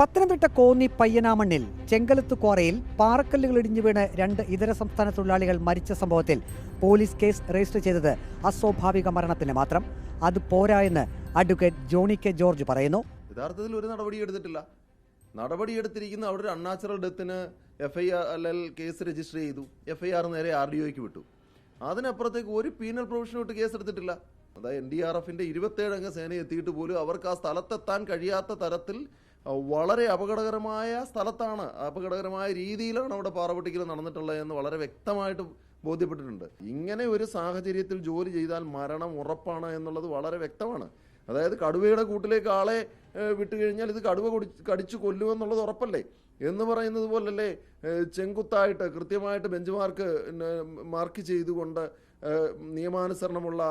പത്തനംതിട്ട കോന്നി പയ്യനാമണ്ണിൽ ചെങ്കലത്ത് ക്വാറയിൽ പാറക്കല്ലുകൾ ഇടിഞ്ഞു വീണ് രണ്ട് ഇതര സംസ്ഥാന തൊഴിലാളികൾ മരിച്ച സംഭവത്തിൽ പോലീസ് കേസ് രജിസ്റ്റർ ചെയ്തത് അസ്വാഭാവിക മരണത്തിന് മാത്രം. അത് പോരായെന്ന് അഡ്വക്കേറ്റ് ജോണി കെ ജോർജ് പറയുന്നു. യഥാർത്ഥത്തിൽ ഒരു നടപടി എടുത്തിട്ടില്ല. നടപടി എടുത്തിരിക്കുന്ന അവിടെ ഒരു അൺനാച്ചുറൽ ഡെത്തിന് എഫ്ഐആർ ഐ കേസ് രജിസ്റ്റർ ചെയ്തു. എഫ്ഐആർ നേരെ ആർ ഡി ഒക്ക് വിട്ടു. അതിനപ്പുറത്തേക്ക് ഒരു പീനൽ പ്രൊവിഷൻ വിട്ട് കേസ് എടുത്തിട്ടില്ല. അതായത് എൻ ഡി ആർ എഫിന്റെ ഇരുപത്തേഴ് അംഗ സേന എത്തിയിട്ട് പോലും അവർക്ക് ആ സ്ഥലത്തെത്താൻ കഴിയാത്ത തരത്തിൽ വളരെ അപകടകരമായ സ്ഥലത്താണ് അപകടകരമായ രീതിയിലാണ് അവിടെ പാറപൊട്ടിക്കൽ നടന്നിട്ടുള്ളത് എന്ന് വളരെ വ്യക്തമായിട്ട് ബോധ്യപ്പെട്ടിട്ടുണ്ട്. ഇങ്ങനെ ഒരു സാഹചര്യത്തിൽ ജോലി ചെയ്താൽ മരണം ഉറപ്പാണ് എന്നുള്ളത് വളരെ വ്യക്തമാണ്. അതായത് കടുവയുടെ കൂട്ടിലേക്ക് ആളെ വിട്ടുകഴിഞ്ഞാൽ ഇത് കടുവ കുടി- കടിച്ചു കൊല്ലുമെന്നുള്ളത് ഉറപ്പല്ലേ? എന്ന് പറയുന്നത് പോലല്ലേ ചെങ്കുത്തായിട്ട് കൃത്യമായിട്ട് ബെഞ്ച് മാർക്ക് മാർക്ക് ചെയ്തുകൊണ്ട് നിയമാനുസരണമുള്ള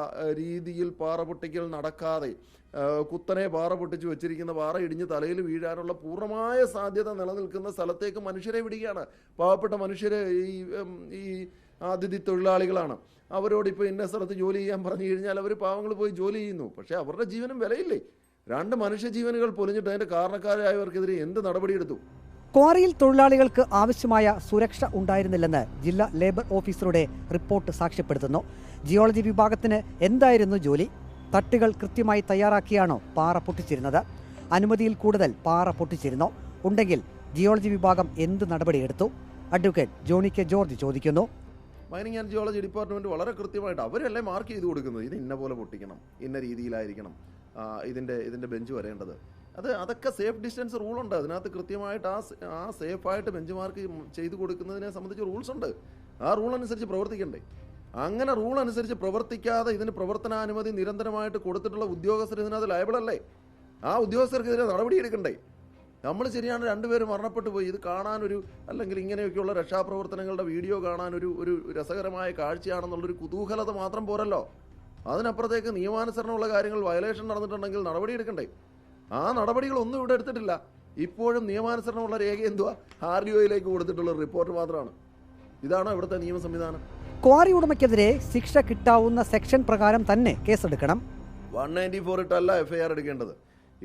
രീതിയിൽ പാറ പൊട്ടിക്കൽ നടക്കാതെ കുത്തനെ പാറ പൊട്ടിച്ച് വെച്ചിരിക്കുന്ന പാറ ഇടിഞ്ഞ് തലയിൽ വീഴാനുള്ള പൂർണമായ സാധ്യത നിലനിൽക്കുന്ന സ്ഥലത്തേക്ക് മനുഷ്യരെ വിടുകയാണ്. പാവപ്പെട്ട മനുഷ്യരെ ഈ ഈ അതിഥി തൊഴിലാളികളാണ്. അവരോട് ഇപ്പോൾ ഇന്ന സ്ഥലത്ത് ജോലി ചെയ്യാൻ പറഞ്ഞു കഴിഞ്ഞാൽ അവർ പാവങ്ങൾ പോയി ജോലി ചെയ്യുന്നു. പക്ഷേ അവരുടെ ജീവനും വിലയില്ലേ? രണ്ട് മനുഷ്യജീവനുകൾ പൊലിഞ്ഞിട്ട് അതിന്റെ കാരണക്കാരായവർക്കെതിരെ എന്ത് നടപടിയെടുത്തു? ക്വാറിയിൽ തൊഴിലാളികൾക്ക് ആവശ്യമായ സുരക്ഷ ഉണ്ടായിരുന്നില്ലെന്ന് ജില്ലാ ലേബർ ഓഫീസറുടെ റിപ്പോർട്ട് സാക്ഷ്യപ്പെടുത്തുന്നു. ജിയോളജി വിഭാഗത്തിന് എന്തായിരുന്നു ജോലി? തട്ടുകൾ കൃത്യമായി തയ്യാറാക്കിയാണോ പാറ പൊട്ടിച്ചിരുന്നത്? അനുമതിയിൽ കൂടുതൽ പാറ പൊട്ടിച്ചിരുന്നോ? ഉണ്ടെങ്കിൽ ജിയോളജി വിഭാഗം എന്ത് നടപടിയെടുത്തു? അഡ്വക്കേറ്റ് ജോണി കെ ജോർജ് ചോദിക്കുന്നു. മൈനിങ് ആൻഡ് ജിയോളജി ഡിപ്പാർട്ട്മെന്റ് വളരെ കൃത്യമായിട്ട് അവരല്ലേ മാർക്ക് ചെയ്ത് കൊടുക്കുന്നത്? ഇത് ഇന്ന പോലെ പൊട്ടിക്കണം. ഇന്ന രീതിയിലായിരിക്കണം ഇതിന്റെ ഇതിന്റെ ബെഞ്ച് വരേണ്ടത്. അത് അതൊക്കെ സേഫ് ഡിസ്റ്റൻസ് റൂൾ ഉണ്ട് അതിനകത്ത് കൃത്യമായിട്ട് ആ ആ സേഫായിട്ട് ബെഞ്ച് മാർക്ക് ചെയ്ത് കൊടുക്കുന്നതിനെ സംബന്ധിച്ച് റൂൾസ് ഉണ്ട്. ആ റൂൾ അനുസരിച്ച് പ്രവർത്തിക്കണ്ടേ. അങ്ങനെ റൂൾ അനുസരിച്ച് പ്രവർത്തിക്കാതെ ഇതിന് പ്രവർത്തനാനുമതി നിരന്തരമായിട്ട് കൊടുത്തിട്ടുള്ള ഉദ്യോഗസ്ഥർ ഇതിനകത്ത് ലയബിളല്ലേ ആ ഉദ്യോഗസ്ഥർക്കെതിരെ നടപടിയെടുക്കണ്ടേ? നമ്മൾ ശരിയാണ് രണ്ടുപേരും മരണപ്പെട്ടു പോയി. ഇത് കാണാനൊരു അല്ലെങ്കിൽ ഇങ്ങനെയൊക്കെയുള്ള രക്ഷാപ്രവർത്തനങ്ങളുടെ വീഡിയോ കാണാനൊരു ഒരു രസകരമായ കാഴ്ചയാണെന്നുള്ളൊരു കുതൂഹലത മാത്രം പോരല്ലോ. അതിനപ്പുറത്തേക്ക് നിയമാനുസരണമുള്ള കാര്യങ്ങൾ വയലേഷൻ നടന്നിട്ടുണ്ടെങ്കിൽ നടപടിയെടുക്കണ്ടേ? ആ നടപടികളൊന്നും ഇവിടെ എടുത്തിട്ടില്ല. ഇപ്പോഴും നിയമാനുസരണമുള്ള രേഖ എന്തുവാ? ആർ ഡി ഒയിലേക്ക് കൊടുത്തിട്ടുള്ള റിപ്പോർട്ട് മാത്രമാണ്. ഇതാണോ ഇവിടുത്തെ നിയമ സംവിധാനം? ക്വാറി ഉടമയ്ക്കെതിരെ ശിക്ഷ കിട്ടാവുന്ന സെക്ഷൻ പ്രകാരം തന്നെ കേസെടുക്കണം. വൺ നയന്റി ഫോർ ഇട്ടല്ല എഫ് ഐ ആർ എടുക്കേണ്ടത്.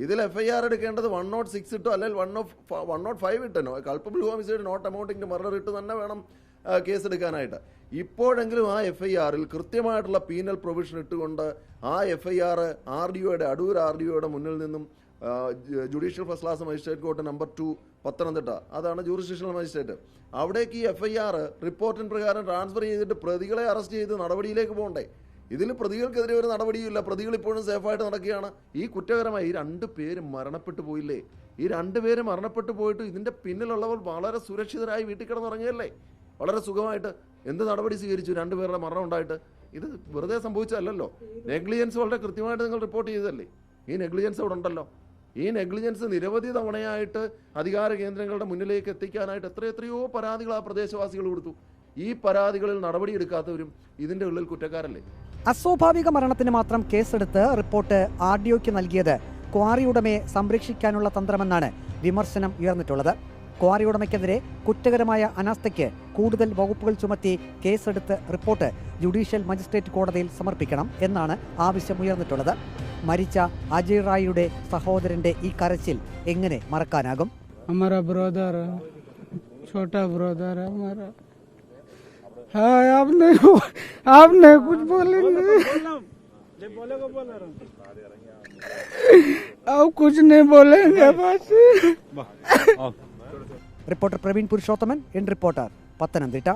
ഇതിൽ എഫ് ഐ ആർ എടുക്കേണ്ടത് വൺ നോട്ട് സിക്സ് ഇട്ടോ അല്ലെങ്കിൽ one of one nought five ഇട്ടനോ? Culpable homicide not amounting murder ഇട്ട് തന്നെ വേണം കേസെടുക്കാനായിട്ട്. കേസ് എടുക്കാനായിട്ട് ഇപ്പോഴെങ്കിലും ആ എഫ് ഐ ആറിൽ കൃത്യമായിട്ടുള്ള പീനൽ പ്രൊവിഷൻ ഇട്ടുകൊണ്ട് ആ F I R R D ഒയുടെ അടൂർ ആർ ഡി ഒയുടെ മുന്നിൽ നിന്നും judicial first class magistrate court number two Pathanamthitta. അതാണ് ജൂറിസ്ഡിക്ഷണൽ മജിസ്ട്രേറ്റ് അവിടേക്ക് ഈ എഫ് ഐ ആർ റിപ്പോർട്ടിന് പ്രകാരം ട്രാൻസ്ഫർ ചെയ്തിട്ട് പ്രതികളെ അറസ്റ്റ് ചെയ്ത് നടപടിയിലേക്ക് പോകണ്ടേ? ഇതിൽ പ്രതികൾക്കെതിരെ ഒരു നടപടിയുമില്ല. പ്രതികൾ ഇപ്പോഴും സേഫായിട്ട് നടക്കുകയാണ്. ഈ കുറ്റകരമായി ഈ രണ്ട് പേര് മരണപ്പെട്ടു പോയില്ലേ? ഈ രണ്ട് പേര് മരണപ്പെട്ടു പോയിട്ട് ഇതിന്റെ പിന്നിലുള്ളവർ വളരെ സുരക്ഷിതരായി വീട്ടിൽ കിടന്നുറങ്ങിയല്ലേ? വളരെ സുഖമായിട്ട് എന്ത് നടപടി സ്വീകരിച്ചു രണ്ട് രണ്ടുപേരുടെ മരണം ഉണ്ടായിട്ട്? ഇത് വെറുതെ സംഭവിച്ചതല്ലല്ലോ. നെഗ്ലിജൻസ് വളരെ കൃത്യമായിട്ട് നിങ്ങൾ റിപ്പോർട്ട് ചെയ്തതല്ലേ? ഈ നെഗ്ലിജൻസ് അവിടെ ഉണ്ടല്ലോ. ഈ നെഗ്ലിജൻസ് നിരവധി തവണയായിട്ട് അധികാര കേന്ദ്രങ്ങളുടെ മുന്നിലേക്ക് എത്തിക്കാനായിട്ട് എത്ര എത്രയോ പരാതികൾ ആ പ്രദേശവാസികൾ കൊടുത്തു. ഈ പരാതികളിൽ നടപടിയെടുക്കാത്തവരും ഇതിന്റെ ഉള്ളിൽ കുറ്റക്കാരല്ലേ? അസ്വാഭാവിക മരണത്തിന് മാത്രം കേസെടുത്ത് റിപ്പോർട്ട് ആർ ഡി ഒക്ക് നൽകിയത് ക്വാറി ഉടമയെ സംരക്ഷിക്കാനുള്ള തന്ത്രമെന്നാണ് വിമർശനം ഉയർന്നിട്ടുള്ളത്. ക്വാറി ഉടമയ്ക്കെതിരെ കുറ്റകരമായ അനാസ്ഥയ്ക്ക് കൂടുതൽ വകുപ്പുകൾ ചുമത്തി കേസെടുത്ത് റിപ്പോർട്ട് ജുഡീഷ്യൽ മജിസ്ട്രേറ്റ് കോടതിയിൽ സമർപ്പിക്കണം എന്നാണ് ആവശ്യമുയർന്നിട്ടുള്ളത് മരിച്ച അജയ് റായിയുടെ സഹോദരന്റെ ഈ കരച്ചിൽ എങ്ങനെ മറക്കാനാകും हमारा ब्रदर है छोटा ब्रदर है हमारा हाँ आप नहीं आप नहीं कुछ बोलेंगे अब कुछ नहीं बोलेंगे बस reporter Praveen Purushothaman N reporter Pathanamthitta